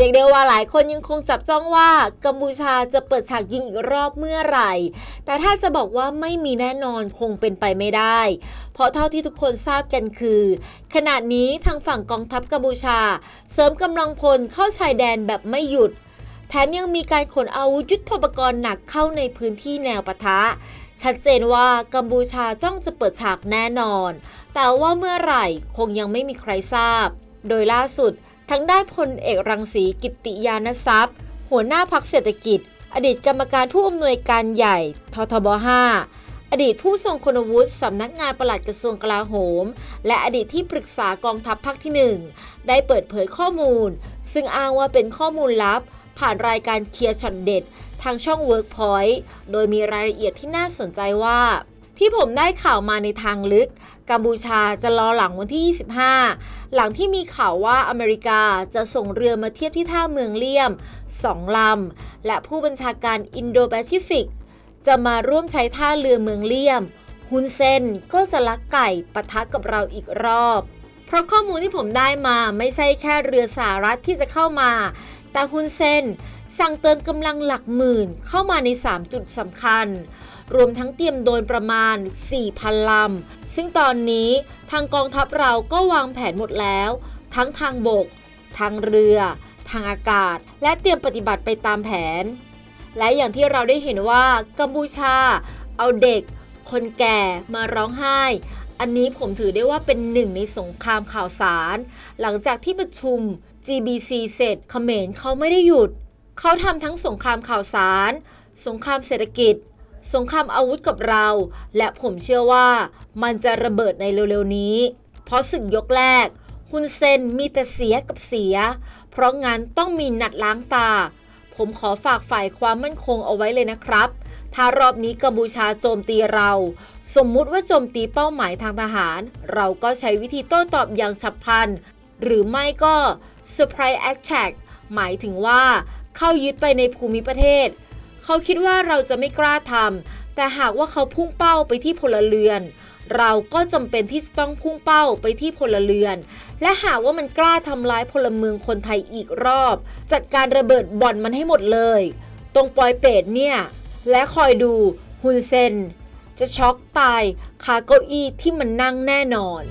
เรียกได้ว่าหลายคนยังคงจับจ้องว่ากัมพูชาจะเปิดฉากยิงอีกรอบเมื่อไหร่ แต่ถ้าจะบอกว่าไม่มีแน่นอนคงเป็นไปไม่ได้ เพราะเท่าที่ทุกคนทราบกันคือ ขณะนี้ทางฝั่งกองทัพกัมพูชา เสริมกำลังพลเข้าชายแดนแบบไม่หยุด แถมยังมีการขนอาวุธยุทโธปกรณ์หนักเข้าในพื้นที่แนวปะทะชัดเจนว่ากัมพูชาจ้องจะเปิดฉากแน่นอน แต่ว่าเมื่อไหร่คงยังไม่มีใครทราบ โดยล่าสุด ทางด้านพลเอกรังสีกิตติยานทรัพย์ หัวหน้าพักเศรษฐกิจ อดีตกรรมการผู้อำนวยการใหญ่ ททบ 5 อดีตผู้ทรงคุณวุฒิสำนักงานปลัดกระทรวงกลาโหม และอดีตที่ปรึกษากองทัพภาคที่ 1 ได้เปิดเผยข้อมูล ซึ่งอ้างว่าเป็นข้อมูลลับ ผ่านรายการเคลียร์ช็อตเด็ด ทางช่อง Workpoint โดยมีรายละเอียดที่น่าสนใจว่า ที่ผมได้ข่าวมาในทางลึก กัมพูชาจะรอหลังวันที่ 25 หลังที่มีข่าวว่าอเมริกาจะส่งเรือมาเทียบที่ท่าเมืองเลี่ยม 2 ลำ และผู้บัญชาการอินโดแปซิฟิก จะมาร่วมใช้ท่าเรือเมืองเลี่ยม ฮุนเซนก็จะลักไก่ปะทะกับเราอีกรอบ เพราะข้อมูลที่ผมได้มาไม่ใช่แค่เรือสหรัฐที่จะเข้ามา แต่ฮุนเซน สั่งเติมกำลังหลักหมื่นเข้ามาใน 3 จุดสำคัญ รวมทั้งเตรียมโดนประมาณ 4,000 ลำ ซึ่งตอนนี้ทางกองทัพเราก็วางแผนหมดแล้ว ทั้งทางบก ทางเรือ ทางอากาศ และเตรียมปฏิบัติไปตามแผน และอย่างที่เราได้เห็นว่ากัมพูชา เอาเด็ก คนแก่มาร้องไห้ อันนี้ผมถือได้ว่าเป็นหนึ่งในสงครามข่าวสาร หลังจากที่ประชุม GBC เสร็จเขมรเขาไม่ได้หยุด เขาทำทั้งสงครามข่าวสาร สงครามเศรษฐกิจ สงครามอาวุธกับเรา และผมเชื่อว่ามันจะระเบิดในเร็วๆนี้ เพราะศึกยกแรกฮุนเซนมีแต่เสียกับเสีย เพราะงั้นต้องมีนัดล้างตา ผมขอฝากฝ่ายความมั่นคงเอาไว้เลยนะครับ ถ้ารอบนี้กัมพูชาโจมตีเรา สมมุติว่าโจมตีเป้าหมายทางทหาร เราก็ใช้วิธีโต้ตอบอย่างฉับพลัน หรือไม่ก็ surprise attack หมายถึงว่า เข้ายึดไปในภูมิประเทศ เขาคิดว่าเราจะไม่กล้าทำแต่หากว่าเขาพุ่งเป้าไปที่พลเรือน เราก็จำเป็นที่จะต้องพุ่งเป้าไปที่พลเรือน และหากว่ามันกล้าทำร้ายพลเมืองคนไทยอีกรอบ จัดการระเบิดบ่อนมันให้หมดเลย ตรงปอยเปตเนี่ย และคอยดูฮุนเซนจะช็อกตายคาเก้าอี้ที่มันนั่งแน่นอน